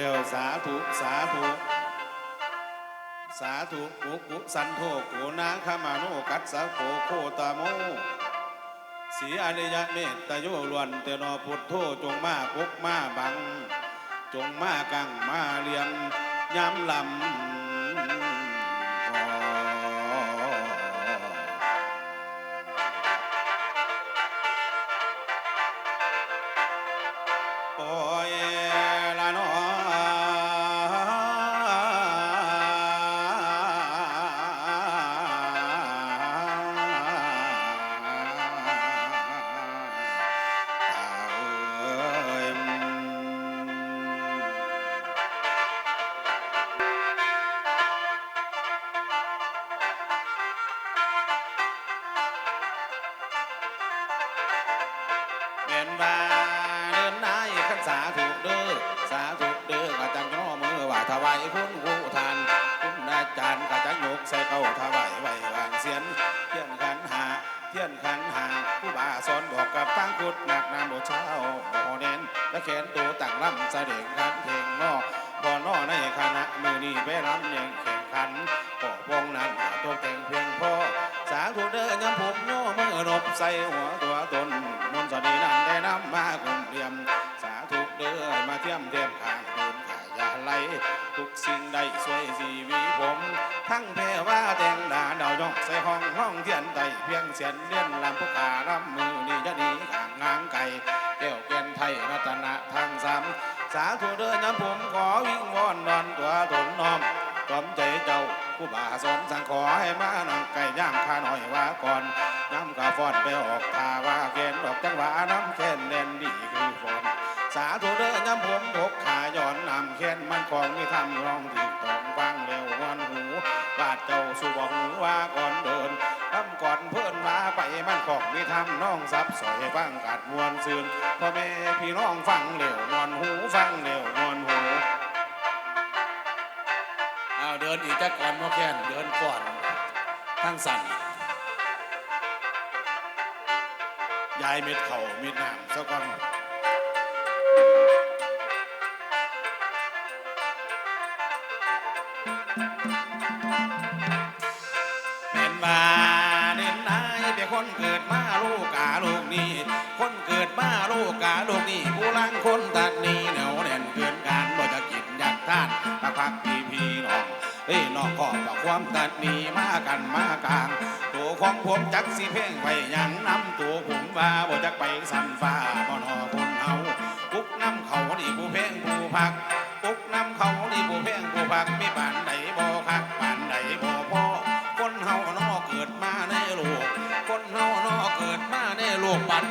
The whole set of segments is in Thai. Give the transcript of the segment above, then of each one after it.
เร็วสาธุสาธุสาธุกุกุสันโทโกนาคามาโนกัสสะโกโคตาโมสีอริยะเมตตาโยลวนเตนอพุทโธจงมาปกมาบัง จงมากังมาเลียงย้ำลำ สาถูกเด้อสาถูกเด้อก็จังย่อมือว่าถวายคุณผู้ทานคุณอาจารย์ก็จังยกใส่เก้าถวายไว้วางเสียนเทียนขันหาเทียนขันหาผู้บาสอนบอกกับตั้งพุทธหนักนำบทเช้าโอเน้นและแขนตัวต่างลำเสด็จขันเพลงนอบ่อนอในคณะมือนี้ไปรำยังแข่งขันก็วงนั้นตัวแต่งเพียงพอสาธุเด้อยำผมโยมือนบใส่หัวตัวตนมนสอดีนั้นได้นำมากุมเรียม เทียมเทียมข้างโดนขายาไหลทุกสิ่งใดสวยสีวีผม ทั้งเพว่าแตงหน้าดาวยองใส่ห้องห้องเทียนไตเพียงเสียนเลียนลำผู้ขาลำมือนี่จะหนีขางงางไก่เกี่ยวเกียนไทยรัตนะทางสามสาธุเด้อยำผมขอวิ่งวอนนอนตัวตนน้อมกลอมใจเจ้าผู้บ่าสอนสั่งขอให้มานั่งไก่ย่างข้าหน่อยว่าก่อนน้ำกาฟอนไปออกทาว่าเกณฑ์ดอกจังหวะน้ำแค้นแน่นดีคือฝนาธุเด้อย้ำผมทกขาย้อนนำแค้นมันของมีทำร้องที่ตองฟังเร็ววันหูบาดเจ้าสู่บอกหูว่าก่อนเดินทำก่อนเพื่อนมาไปมันของมีทำน้องซับสอยฟังกัดมวนซืนพ่อแม่พี่น้องฟังเร็วนอนหูฟังเร็วนอนหูเอาเดินอีกจักก่อนมาแค่นเดินก่อนทั้งสั่นยายเม็ดเข่าเม็ดหน้ำซะก่อน คนตัดนี้เหนียวแน่นเกินการบ่จะกินอยากทานตะพักพี่พี่น้องเอ้น้องก็กับความตัดนีมากันมากลาง ตัวของผมจักสิเพ่งไว้ยังนำตัวผมว่าบ่จักไปสันฟ้าบ่นอคนเฮากุกน้ำเขานี่ผู้เพ่งผู้พักกุกน้ำเขานี่ผู้เพ่งผู้พักมีบ้านใดบ่คักบ้านใดบ่พอคนเฮานอเกิดมาในโลกคนเฮานอเกิดมาในโลกปัน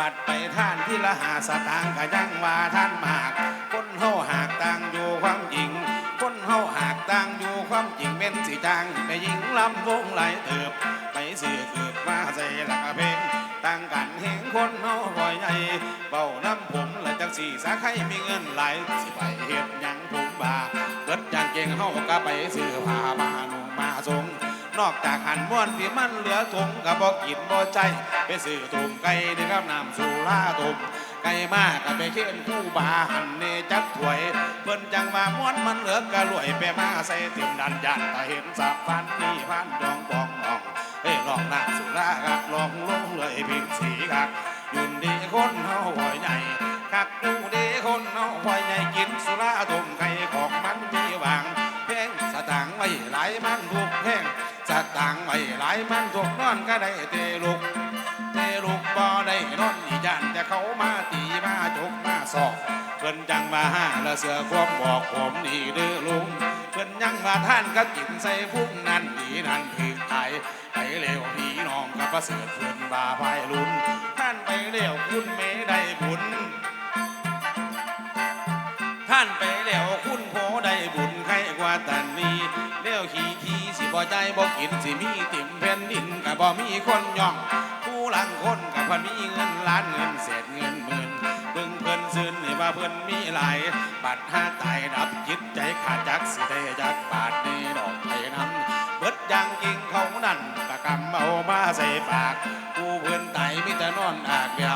ปัดไปท่านที่ละหาสตางค์ก็ยังว่าท่านมากคนเฮาหากต่างอยู่ความจริง คนเฮาหากต่างอยู่ความจริงเป็นสิจังไปยิงลำวงไหลายเติบไปสื่อเกิดมาใส่ละกเพลงต่างกันเห็นคนเฮาบ่อยใหญ่เบาน้ำผมและจังสีสาใครมีเงินหลายสิไปเฮ็ดหยังผมบาเกิดอย่างเก่งเฮาก็ไปซื้อผ้ามานุ่งมาทรง นอกจากหันม้วนที่มันเหลือถุงกับบอกกินบ่ใจ ไปซื้อตุ่มไก่นี่ครับน้ำสุราตุ่มไก่มากกับไปเค้นคู่บาหันเนจักถวย เพิ่นจังว่าม้วนมันเหลือกระรวยไปมาใส่เต็มดันยันถ้าเห็นสับฟันนี่พันจองปองนองเฮ้ลองน้ำสุราครับลองลงเลยพิมสีครับยืนดีคนเฮาหัวใหญ่คักดูดีคนเฮาหัวใหญ่กินสุราตุ่มไก่ สตางไว้หลายมันถูกนอนก็ได้เตลุก เตลุกบ่ได้นอนอีจันแต่เขามาตีมาจกมาสอกเพิ่นจังมาห้าละเสือความบอกผมนี่เด้อลุงเพิ่นยังมาท่านก็กินใส่ฟุ้งนั่นดีนั่นคือไทยไปเร็วพี่น้องกับประเสริฐเพิ่นบาพายลุนท่านไปเร็วคุณไม่ได้บุญท่านไปแล้วคุณ บ่ใจบอกินสิมีติ่มแผ่นดินกับบ่มีคนย่อง ผู้หลังคนกับพันมีเงินล้านเงินเศษเงินหมื่นดึงเพิ่นซื่นให้ว่าเพิ่นมีหลายบัดห้าตายดับจิตใจขาดจักสิเด้จักบาทนี้ดอกไปน้ำเบิดอย่างจริงเขานั่นตะกำเอามาใส่ปากผู้เพิ่นไตายมิจะนอนอากเดี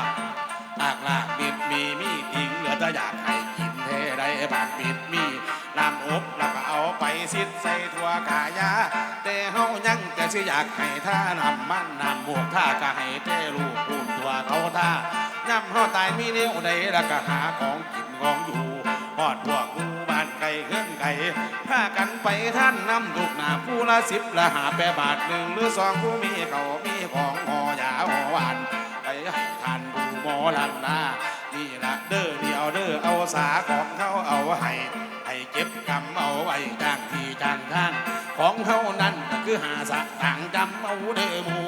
อากลากบิดมีมีทิ้งเหลือแต่อยากให้กินเทได้บากบิดมีลำอบลำ ไปซิดใส่ถั่วกายา แต่เฮายังแต่สิอยากให้ท่านำมันนำหมวกท่าก็ให้เจ้ลูกปูนตัวเขาท่าย่ำเฮาตายมีเลี้ยวใดแล้วก็หาของกินของอยู่หอดพวกงูบ้านไก่เคลื่อนไก่พากันไปท่านนำลูกหนาผู้ละสิบละหาแปบาทหนึ่งหรือสองผู้มีเขามีของหอยาหอหวานไปให้ทานดูหมอลันนานี่ละเด้อนี่เอาเด้อเอาสาของเขาเอาให้ เก็บกำเอาไว้จ้างที่จ้างทาง ของเท่านั้นก็คือหาสักต่างจำเอาเด้อหมู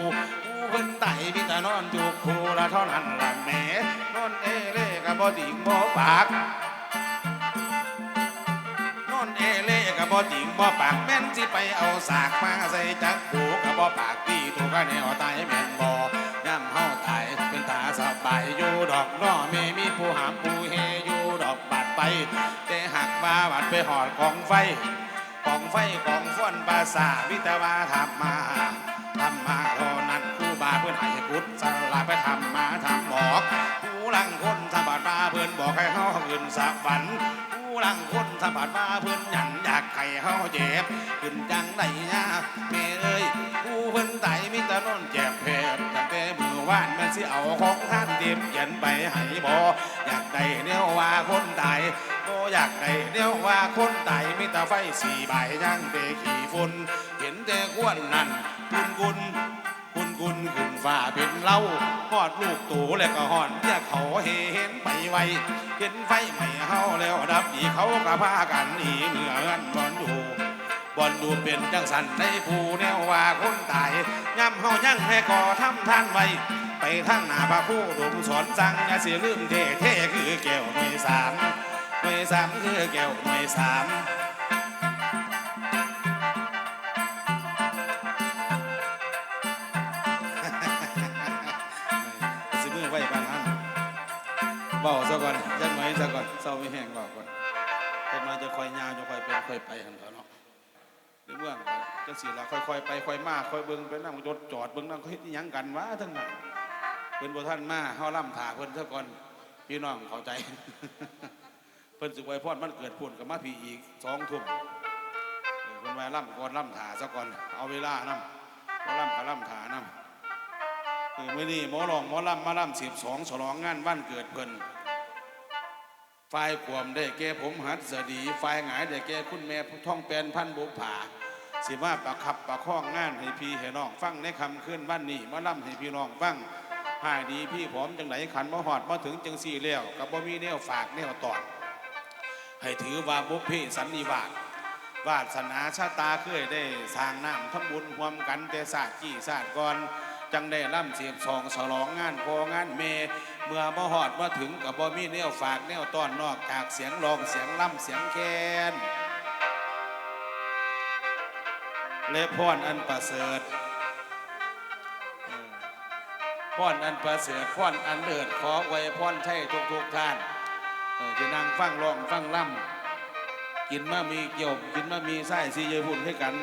ผู้เพิ่นไต่พิตานอนจุกคูละเท่านั้นละแหมนอนเอเล่กับบ่ติงบ่ปากนอนเอเล่กับบ่ติงบ่ปากแม่นสิไปเอาสากมาใส่จักผูกับบ่ปากตีถูกกันแนวตายแม่นบ่ย่ำเฮาตายเป็นตาสบายอยู่ดอกน้อแม่มีผู้หามผู้เฮ ไป แต่หักว่าบาดไปหอดของไฟ ของไฟของฟ้อนภาษาวิตวาทำมาทำมาเท่านั้นครูบาเพื่อนให้กุศสลาไปทำมาทำบอกผู้ลังคนสะบัดมาเพื่อนบอกให้เฮาขึ้นสะฝันผู้ลังคนสะบัดมาเพื่อนหยันอยากให้เฮาเจ็บขึ้นจังไดนะแม่เอ้ยผู้เพิ่อนไตมิตรนนเจ็บเพบตั้งแต่มือ ว่านแม่นสิเอาของท่านเต็มเขียนไปให้บ่อยากได้แนวว่าคนตายโมอยากได้เดียวว่าคนตายมีแต่ไฟสี่ใบยังเตขี่ฝุ่นเห็นแต่ควนนั่นกุนกุนกุนกุนขึ้นฟ้าเป็นเล่าหอดลูกตูแล้วก็หอนเรียเขาเห็นไปไวเห็นไฟไม่เฮาแล้วดับดีเขาก็พากันหนีเหมือนบอนอยู่ บอนดูเป็นจังสันในผู้แนวว่าคนตายย่ำเฮายังให้ก่อทำท่านไว้ ไปทางหน้าพระผู้ดมสอนสั่งอย่าเสียลืมเทเทคือแก้วหน่วยสามหน่วยสามคือแก้วหน่วยสามสิมือไว้ปานนั้นเบาซะก่อนยันไว้ซะก่อนเศร้าไม่แห้งเบาก่อนเป็นมาจะคอยยาวจะคอยเป็นคอยไปหันเขาเนาะ ในเมืองจะสิละค่อยๆไปค่อยมาค่อยเบิ่งไปนั่งรถจอดเบิ่งนั่งเขาเฮ็ดยังกันวะทั้งนั้นเพิ่นบ่ท่านมาเฮาล่ำถาเพิ่นซะก่อนพี่น้องเข้าใจ เพิ่นสิไว้พอดมันเกิดพุ่นกับมาพี่อีกสองทุ่มเพิ่นไว้ล่ำก่อนล่ำถาซะก่อนเอาเวลานำบ่ล่ำกับล่ำถานำเออมื้อนี้หมอรองหมอล่ำมาล่ำสิบสองฉลองงานวันเกิดเพิ่น ฝ่ายขวมได้แก่ผมหัดสดีฝ่ายหงายได้แก่คุณแม่ท่องแปนพันบุผาสิมาประคับประคองงานให้พี่ให้น้องฟังในคำขึ้นวันนี้มาล่ำให้พี่น้องฟังหายดีพี่ผอมจังไหนขันมาหอดมาถึงจังสี่แล้วกับบ่มีแนวฝากแนวตอดให้ถือว่าบุพเพสันนิวาสวาสนาชาตาเคยได้สร้างน้ำทำบุญรวมกันแต่ศาสตร์กี่ศาสตร์ก่อน จังได้ล่ำเสียบสองฉลองงานพองานเม เมื่อมาหอดมาถึงกับบ่มีแนวฝากแนวต้อนนอกจากเสียงร้องเสียงล่ำเสียงแคนและพรอันประเสริฐพรอันประเสริฐพรอันเลิศขอไว้พรใช่ทุกทุกท่านเออจะนั่งฟังร้องฟังล่ำกินมามีเกี่ยวกินมามีไส้สีเยพุ่นให้กัน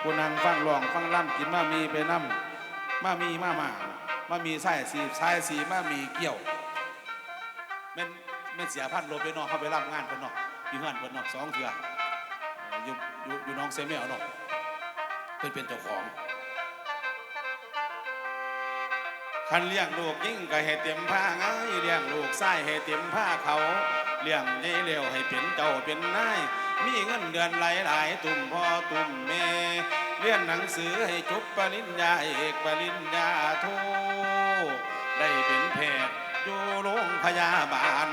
ผู้นั่งฟังร้องฟังล่ำกินมามีไปน้ำมามีมามามามีไส้สีไส้สีมามีเกี่ยว ม่นแม่นเสียพันโลไปนอกเขาไปรับงานเพิ่นนาะอยู่งานเพิ่นนาะสองเถื่ออยู่อยู่อยู่น้องเซเมลเนาะเพิ่นเป็นเจ้าของคันเลี้ยงลูกยิ่งก็ให้เต็มผ้าไงเลี้ยงลูกไส้ให้เต็มผ้าเขาเลี้ยงใหญ่เร็วให้เป็นเจ้าเป็นนายมีเงินเดือนหลายหลายๆตุ่มพ่อตุ่มแม่เรียนหนังสือให้จบปริญญาเอกปริญญาโทได้เป็นแพทย์ อยู่โรงพยาบาล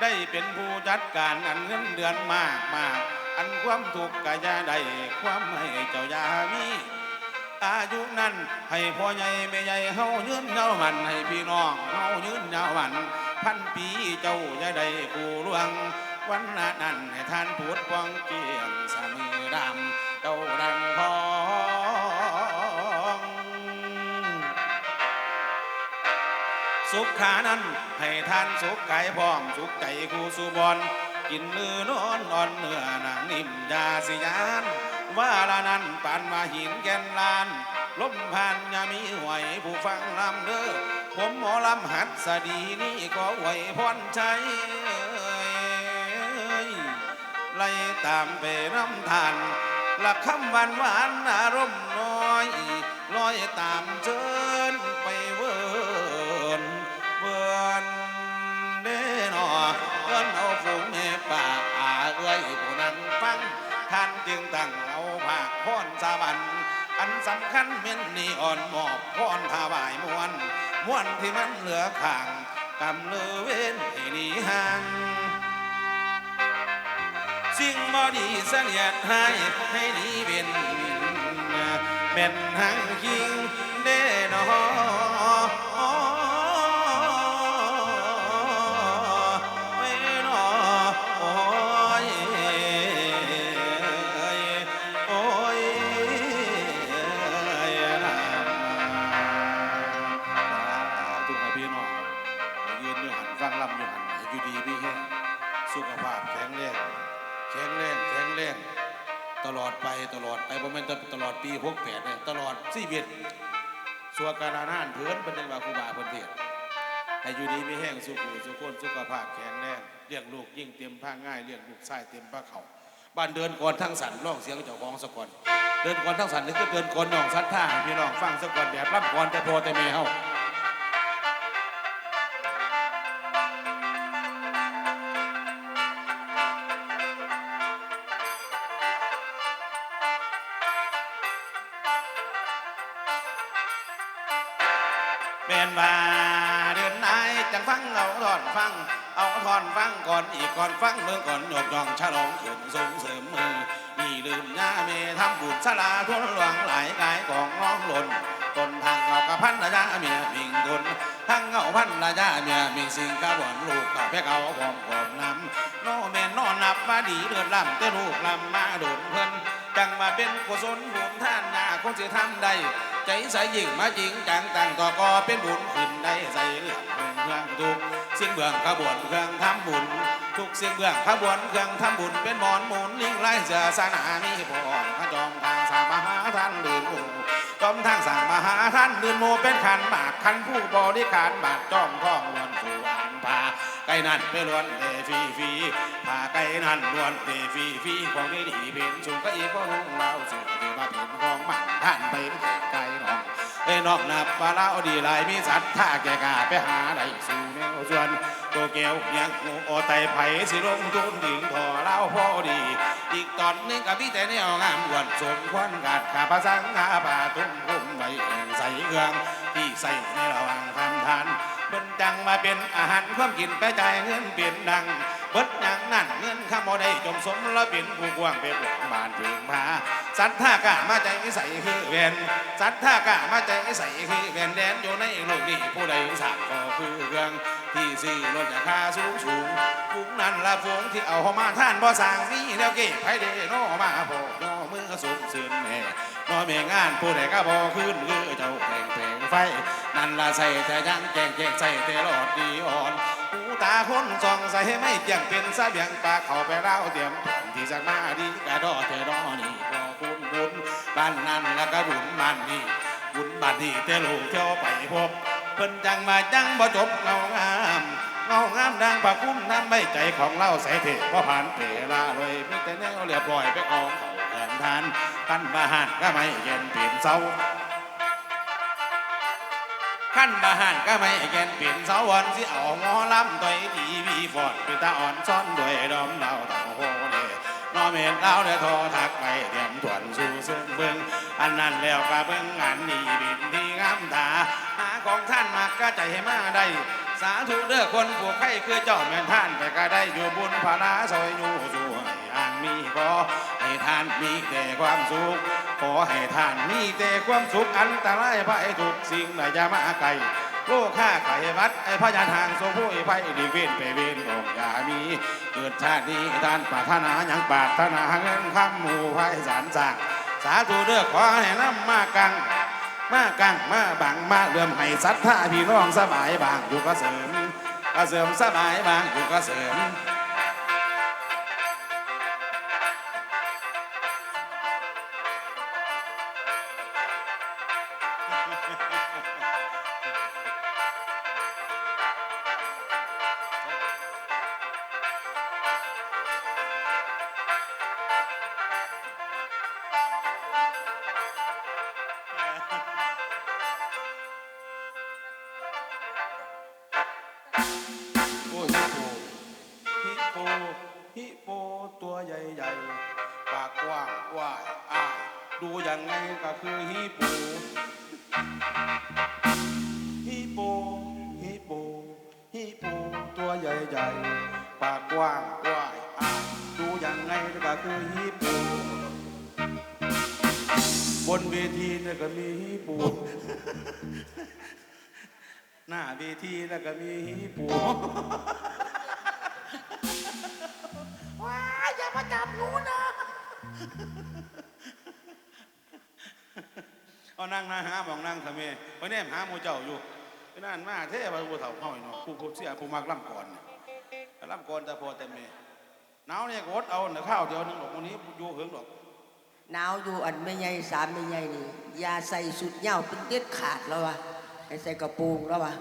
ได้เป็นผู้จัดการอันเงินเดือนมากมากอันความทุกข์กะยาได้ความให้เจ้ายามีอายุนั้นให้พ่อใหญ่แม่ใหญ่เฮายืนยาวันให้พี่น้องเฮายืนยาวัน พันปีเจ้าจะได้กูลวง วันนั้นให้ท่านพูดปองเกียงสามือดำ สุขขานั้น ให้ท่านสุขกายพร้อมสุขใจคู่สุบอลกินลือนอนนอนเนื้อหนังนิ่มยาสิยานว่าละนั้นปานมาหินแกนลานล้มพันยามีหวยผู้ฟังลำเด้อผมหมอลำหัดสดีนี่ก็ไหวพรใจไล่ตามไปน้ำทานหลักคำหวานหวานอารมณ์น้อยลอยตามเชิญ ตั้งเอาผ้าพรสาบันอันสำคัญเม่นนี่อ่อนหมอบพรถวายมวนมวนที่มันเหลือข้างกำเลือเว้นให้หนีห่างสิ่งบ่ดีเสียดให้ให้หนีเวียนเป็นหางคิงเด้นอ สุขสุขคนสุขภาพแข็งแรงเลี้ยงลูกยิ่งเต็มผ้าง่ายเลี้ยงลูกไส้เต็มผ้าเขาบ้านเดินก่อนทั้งสันร้องเสียงเจ้าของสะก่อนเดินก่อนทั้งสันนี่คือเดินก่อนน้องสัทธาพี่น้องฟังสะก่อนแบบรับก่อนแต่พอแต่เม่เฮา ฟัง เอาทอนฟังก่อนอีกก่อนฟังเมืองก่อนหยกย่องฉลองขึ้นส่งเสริมมือนี่ลืมยาเมทำบุญสลาทุนหลวงหลายกายของน้องหล่นต้นทางเอากับพันระยะเมียมิงทุนทั้งเอาพันระยะเมียมิงสิงกะบอนลูกกับแพกเอาพร้อมพร้อมน้ำโนแม่นนอนนับมาดีเดือดลำแต่ลูกลำมาโดนเพิ่นจังมาเป็นกุศลบุญท่านนาคงสิทำได้ ใจใสยิ่งมาจริงจังตั้งต่อก็เป็นบุญขึ้นได้ใส่เรื่องเครื่องทุกเสียงเบื้องขบวนเครื่องทำบุญทุกเสียงเบื้องขบวนเครื่องทำบุญเป็นหมอนหมุนลิงไล่เสือสนามีพร้อมขจอมทางสามหาท่านลืนหมู่จอมทางสามมหาท่านลืนหมู่เป็นขันหมากขันผู้บริการบาทจ้องท้องล้วนสู่อ่านพาไก่นั่นไปล้วนเตฟีฟีพาไก่นั่นล้วนเตฟีฟีของนี้ดีเป็นสูงก็อีกก็รุ่งเราสุด ที่มาเป็นของมันท่านไปไก่น้องเอ้ยนอกนับปลาเล่าดีหลายมีสัตว์ท่าแก่กาไปหาได้สู่แนวส่วนตัวเกวยังงูโอไตไผ่สิลงทุนถึงพอเล่าพอดี อีกตอนหนึงกับพี่แต่แนวงามวนสมควรกัดขาประสังหาปาทุ่มคุ้มไว้เองใส่เอืองที่ใส่ในระหว่างทำทานเป็นจังมาเป็นอาหารความกินไปจ่ายเงินเปลี่ยนดัง เบิดอย่างนั่นเงินข้าบ่ได้จมสมล้วเป็นผู้กว้างเป็นหลังบานถึงพาสัตว์ท่ากะมาใจใส่คือเวนสัตว์ท่ากะมาใจใส่คือเวนแดนอยู่ในโลกนี้ผู้ใดสร้างก็คือเรื่องที่ซื้อรถราคาสูงสูงฝูงนั้นละฝูงที่เอาเข้ามาท่านบ่สร้างมีแนวเก็บไผเดโนมาโพโนมือสูงสืนแน่นอเมงานผู้ใดก็บ่ขึ้นคือเจ้าแข่งเพลงไฟนั่นละใส่แต่ยังแจงแจงใส่แต่หลอดดีอ่อน ตาคนส่องใส่ไม่เจียงเป็นสะเบียงปากเข้าไปเล่าเตรียมแผนที่จะมาดีกระดอเทดอนี่ก็คุณบุญบ้านนั้นแล้วก็บุญบ้านนี้บุญบ้านนี้แต่ลูกเที่ยวไปพบเพิ่นจังมาจังบ่จบเงางามเงางามดังปากคุ้มน้ำไม่ใจของเล่าใส่เทพผ่านเปลาเลยมีแต่แนวเรียบร้อยไปกองเขาแทนทานกันมาหานก็ไม่เย็นเปลี่ยนเศร้า ขั้นบาหานก็ไม่แกนเปลี่ยนสาวันสิเอาหมอลำต่อยดีวีฟอดเป็นตาอ่อนซ่อนด้วยดอมดาวต่าโหเดนอเมนดาวเดโทรทักไปเตรียมถวนสู่ซึ่งเบิงอันนั้นแล้วก็เบิ่งงานนี่บินที่งามตาหาของท่านมากก็ใจให้มาได้สาธุเด้อคนผู้ใครคือเจ้าแม่นท่านแต่ก็ได้อยู่บุญพลาซอยอยู่สู่ ให้อ่างมีก็ให้ท่านมีแต่ความสุข ขอให้ท่านมีแต่ความสุขอันตรายภัยทุกสิ่งใดอย่ามาไกลโลกข้าไก่วัดไอพญาทางโซผู้ไอ้ไฟดีเวนไปเว้นองอย่ามี เกิดชาตินี้ท่านปรารถนาอย่างปรารถนาเงินคำหมู่ไฟสารสร้างสาธุเด้อขอให้น้ำมากัง มากังมาบังมาเรื่อมให้ศรัทธาพี่น้องสบายบางอยู่ก็เสริมก็เสริมสบายบางอยู่ก็เสริม โปฮิโปฮิโปตัวใหญ่ๆ ปากกว้างว่ายอ้ายดูย่างไงก็คือฮิโปฮิโปฮิโปฮิโปตัวใหญ่ๆ ปากกว้างว่ายอ้ายดูย่างไงก็คือฮิโปบนเวทีเนี่ยก็มีฮิโป หน้าเวทีแล้วก็มีฮิโปว้ายอย่ามาจับหนูนะเอานั่งนะฮะมองนั่งทำไมเพราะเนี่ยหาหมูเจ้าอยู่ไปนั่นมาเท่ว่าผู้เฒ่าเข้าเนาะผู้ผู้เสียผู้มักล่ำก่อนเนี่ยแต่ล่ำก่อนแต่พอแต่เมหนาวเนี่ยกดเอาเนื้อข้าวเดียวหนึงหรอกวันนี้อยู่เหิงหรอกหนาวอยู่อันไม่ใหญ่สามไม่ใหญ่นี่อย่าใส่สุดเหย้าเป็นเด็ดขาดแล้ววะ ให้ใส่กระโปรงแล้ววะ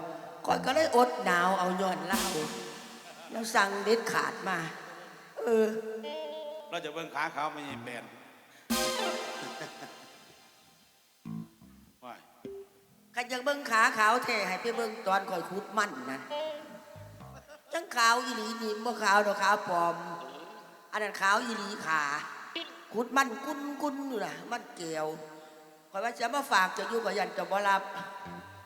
ก่อนก็เลยอดหนาวเอาย้อนเหล่าแล้วสั่งเด็ดขาดมา เออ เราจะเบิ่งขาเขาไม่ใช่แปลนว้ายกันยังเบิ้งขาขาวแท้ให้ไปเบิ้งตอนคอยคุดมันนะจังขาวอีหลีนี่บ่ขาวดอกขาวปลอม อันนั้นขาวอีหลีขาคุดมันกุ้นกุ้นอยู่นะมันเกลียวคอยว่าจะมาฝากเจะอยู่กับยันเจะบ่รับ